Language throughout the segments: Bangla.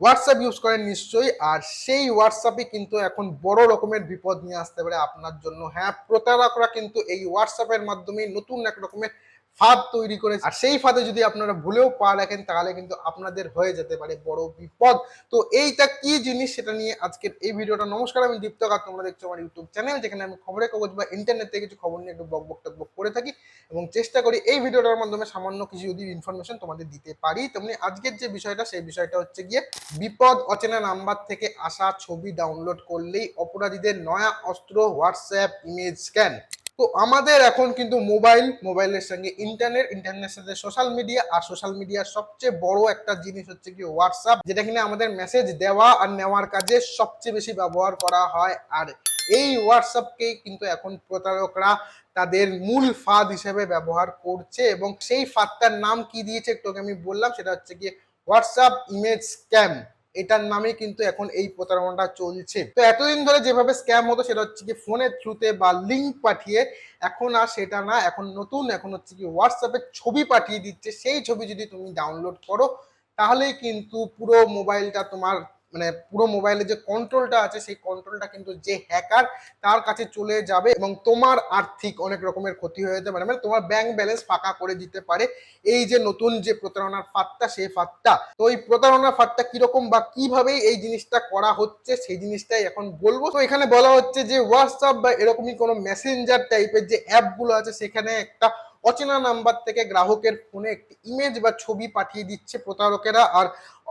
হোয়াটসঅ্যাপ ইউজ করেন নিশ্চয়ই, আর সেই হোয়াটসঅ্যাপে কিন্তু এখন বড় রকমের বিপদ নিয়ে আসতে পারে আপনার জন্য। হ্যাঁ প্রতারকরা কিন্তু এই হোয়াটসঅ্যাপের মাধ্যমে নতুন এক রকমের ফাঁদ তৈরি করে আর সেই ফাঁদে যদি আপনারা ভুলেও পা রাখেন তাহলে কিন্তু আপনাদের হয়ে যেতে পারে বড় বিপদ। তো এইটা কি জিনিস সেটা নিয়ে আজকের এই ভিডিওটা। নমস্কার আমি দীপ্ত কার তোমরা দেখছ আমার ইউটিউব চ্যানেল যেখানে আমি খবরের কাগজ বা ইন্টারনেট থেকে কিছু খবর নিয়ে একটু বক বক টক করে থাকি এবং চেষ্টা করি এই ভিডিওটার মাধ্যমে সামান্য কিছু যদি ইনফরমেশন তোমাদের দিতে পারি। তেমনি আজকের যে বিষয়টা সেই বিষয়টা হচ্ছে গিয়ে বিপদ অচেনা নাম্বার থেকে আসা ছবি ডাউনলোড করলেই অপরাধীদের নয়া অস্ত্র হোয়াটসঅ্যাপ ইমেজ স্ক্যান তো আমাদের এখন কিন্তু মোবাইল, মোবাইলের সঙ্গে ইন্টারনেট ইন্টারনেটের সাথে সোশ্যাল মিডিয়া আর সোশ্যাল মিডিয়ার সবচেয়ে বড় একটা জিনিস হচ্ছে কি হোয়াটসঅ্যাপ যেটা কিনা আমাদের মেসেজ দেওয়া আর নেওয়ার কাজে সবচেয়ে বেশি ব্যবহার করা হয়। আর এই হোয়াটসঅ্যাপকেই কিন্তু এখন প্রতারকরা তাদের মূল ফাঁদ হিসেবে ব্যবহার করছে এবং সেই ফাঁদটার নাম কি দিয়েছে একটু আমি বললাম, সেটা হচ্ছে কি হোয়াটসঅ্যাপ ইমেজ স্ক্যাম এটার নামে কিন্তু এখন এই প্রতারণাটা চলছে। তো এতদিন ধরে যেভাবে স্ক্যাম হতো, সেটা হচ্ছে কি ফোনের থ্রুতে বা লিঙ্ক পাঠিয়ে এখন আর সেটা না, এখন নতুন, এখন হচ্ছে কি হোয়াটসঅ্যাপে ছবি পাঠিয়ে দিচ্ছে। সেই ছবি যদি তুমি ডাউনলোড করো, তাহলেই কিন্তু পুরো মোবাইলটা তোমার মানে পুরো মোবাইলে যে কন্ট্রোলটা আছে, সেই কন্ট্রোলটা কিন্তু যে হ্যাকার তার কাছে চলে যাবে এবং তোমার আর্থিক অনেক রকমের ক্ষতি হয়ে যেতে পারে। মানে তোমার ব্যাংক ব্যালেন্স ফাঁকা করে দিতে পারে। এই যে নতুন যে প্রতারণার ফাঁদটা, সেই ফাঁদটা। তো এই প্রতারণার ফাঁদটা কীরকম বা কীভাবে এই জিনিসটা করা হচ্ছে, সেই জিনিসটাই এখন বলব। তো এখানে বলা হচ্ছে যে হোয়াটসঅ্যাপ বা এরকমই কোনো মেসেঞ্জার টাইপের যে অ্যাপগুলো আছে, সেখানে একটা অচেনা নাম্বার থেকে গ্রাহকের ফোনে একটি ইমেজ বা ছবি পাঠিয়ে দিচ্ছে প্রতারকেরা, আর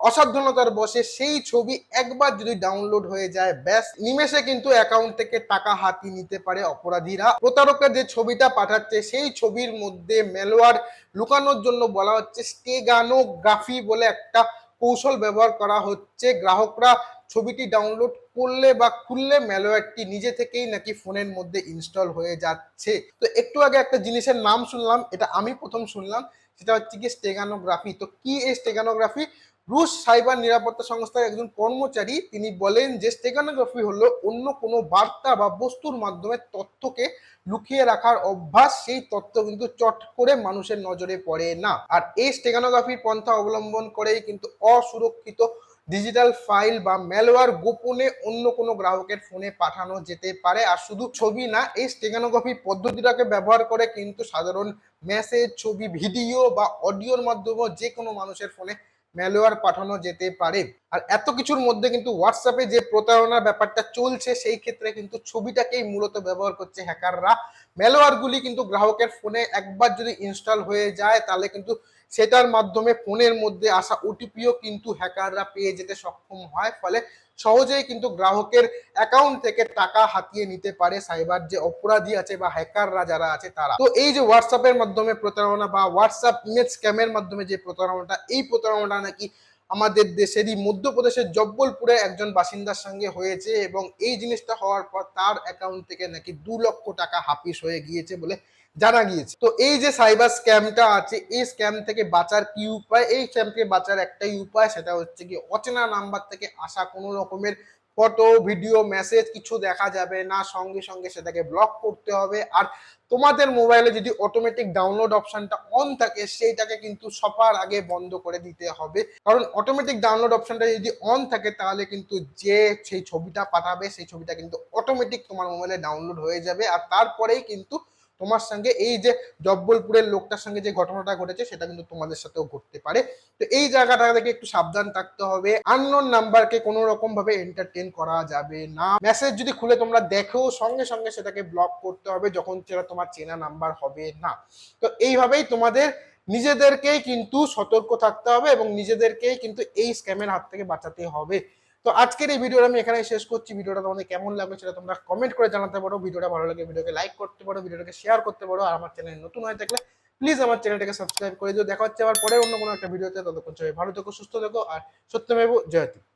অসাবধানতার বসে সেই ছবি একবার যদি ডাউনলোড হয়ে যায়, ব্যাস, নিমেষে কিন্তু অ্যাকাউন্ট থেকে টাকা হাতিয়ে নিতে পারে অপরাধীরা। প্রতারকের যে ছবিটা পাঠাচ্ছে, সেই ছবির মধ্যে মেলোয়ার লুকানোর জন্য বলা হচ্ছে স্টেগানোগ্রাফি বলে একটা কৌশল ব্যবহার করা হচ্ছে। গ্রাহকরা ছবিটি ডাউনলোড করলে বা খুললে ম্যালওয়্যারটি নিজে থেকেই নাকি ফোনের মধ্যে ইনস্টল হয়ে যাচ্ছে। তো একটু আগে একটা জিনিসের নাম শুনলাম, এটা আমি প্রথম শুনলাম, সেটা হচ্ছে কি স্টেগানোগ্রাফি তো কি এই স্টেগানোগ্রাফি রুশ সাইবার নিরাপত্তা সংস্থার একজন কর্মচারী, তিনি বলেন যে স্টেগানোগ্রাফি হলো অন্য কোনো বার্তা বা বস্তুর মাধ্যমে তথ্যকে লুকিয়ে রাখার অভ্যাস, সেই তথ্য কিন্তু চট করে মানুষের নজরে পড়ে না। আর এই স্টেগানোগ্রাফির পন্থা অবলম্বন করেই কিন্তু অসুরক্ষিত ডিজিটাল ফাইল বা ম্যালওয়্যার গোপনে অন্য কোনো গ্রাহকের ফোনে পাঠানো যেতে পারে। আর শুধু ছবি না, এই স্টেগানোগ্রাফি পদ্ধতিটাকে ব্যবহার করে কিন্তু সাধারণ মেসেজ ছবি ভিডিও বা অডিওর মাধ্যমেও যে কোনো মানুষের ফোনে ম্যালওয়্যার পাঠানো যেতে পারে। আর এত কিছুর মধ্যে কিন্তু হোয়াটসঅ্যাপে যে প্রতারণার ব্যাপারটা চলছে, সেই ক্ষেত্রে কিন্তু ছবিটাকেই মূলত ব্যবহার করছে হ্যাকাররা ম্যালওয়্যারগুলি কিন্তু গ্রাহকের ফোনে একবার যদি ইনস্টল হয়ে যায়, তাহলে কিন্তু সেটার মাধ্যমে ফোনের মধ্যে আসা ওটিপিও কিন্তু হ্যাকাররা পেয়ে যেতে সক্ষম হয়। ফলে সহজেই কিন্তু গ্রাহকের অ্যাকাউন্ট থেকে টাকা হাতিয়ে নিতে পারে সাইবার যে অপরাধী আছে বা হ্যাকাররা যারা আছে তারা। তো এই যে হোয়াটসঅ্যাপের মাধ্যমে প্রতারণা বা হোয়াটসঅ্যাপ ইমেজ স্ক্যামের মাধ্যমে যে প্রতারণাটা, এই প্রতারণাটা নাকি আমাদের দেশেরই মধ্যপ্রদেশের জব্বলপুরে একজন বাসিন্দার সঙ্গে হয়েছে এবং এই জিনিসটা হওয়ার পর তার অ্যাকাউন্ট থেকে নাকি দু লক্ষ টাকা হাফিস হয়ে গিয়েছে বলে জানা গিয়েছে। তো এই যে সাইবার স্ক্যামটা আছে, এই স্ক্যাম থেকে বাঁচার কি উপায়? এই স্ক্যাম থেকে বাঁচার একটাই উপায়, সেটা হচ্ছে কি অচেনা নাম্বার থেকে আসা। কোনো রকমের ফটো ভিডিও মেসেজ কিছু দেখা যাবে না, সঙ্গে সঙ্গে সেটাকে ব্লক করতে হবে। আর তোমাদের মোবাইলে যদি অটোমেটিক ডাউনলোড অপশনটা অন থাকে, সেইটাকে কিন্তু সবার আগে বন্ধ করে দিতে হবে। কারণ অটোমেটিক ডাউনলোড অপশনটা যদি অন থাকে, তাহলে কিন্তু যে সেই ছবিটা পাঠাবে, সেই ছবিটা কিন্তু অটোমেটিক তোমার মোবাইলে ডাউনলোড হয়ে যাবে। আর তারপরেই কিন্তু তোমার সঙ্গে এই যে জব্বলপুরের লোকটার সঙ্গে যে ঘটনাটা ঘটেছে, সেটা কিন্তু তোমাদের সাথেও ঘটতে পারে। তো এই জায়গাটা থেকে একটু সাবধান থাকতে হবে। আননোন নাম্বারকে কোনো রকম ভাবে এন্টারটেন করা যাবে না। মেসেজ যদি খুলে তোমরা দেখো, সঙ্গে সঙ্গে সেটাকে ব্লক করতে হবে যখন সেটা তোমার চেনা নাম্বার হবে না। তো এইভাবেই তোমাদের নিজেদেরকেই কিন্তু সতর্ক থাকতে হবে এবং নিজেদেরকেই কিন্তু এই স্ক্যামের হাত থেকে বাঁচাতে হবে। তো আজকের এই ভিডিওটা আমি এখানে শেষ করছি। ভিডিওটা তোমাদের কেমন লাগবে সেটা তোমরা কমেন্ট করে জানাতে পারো। ভিডিওটা ভালো লাগে ভিডিওকে লাইক করতে পারো, ভিডিওটাকে শেয়ার করতে পারো। আর আমার চ্যানেল নতুন হয়ে থাকলে প্লিজ আমার চ্যানেলটাকে সাবস্ক্রাইব করে দিও। দেখা হচ্ছে আবার পরে অন্য কোনো একটা ভিডিওতে। ততক্ষণ সবাই ভালো থেকো, সুস্থ থেকো। আর সত্যমেব, জয়তী।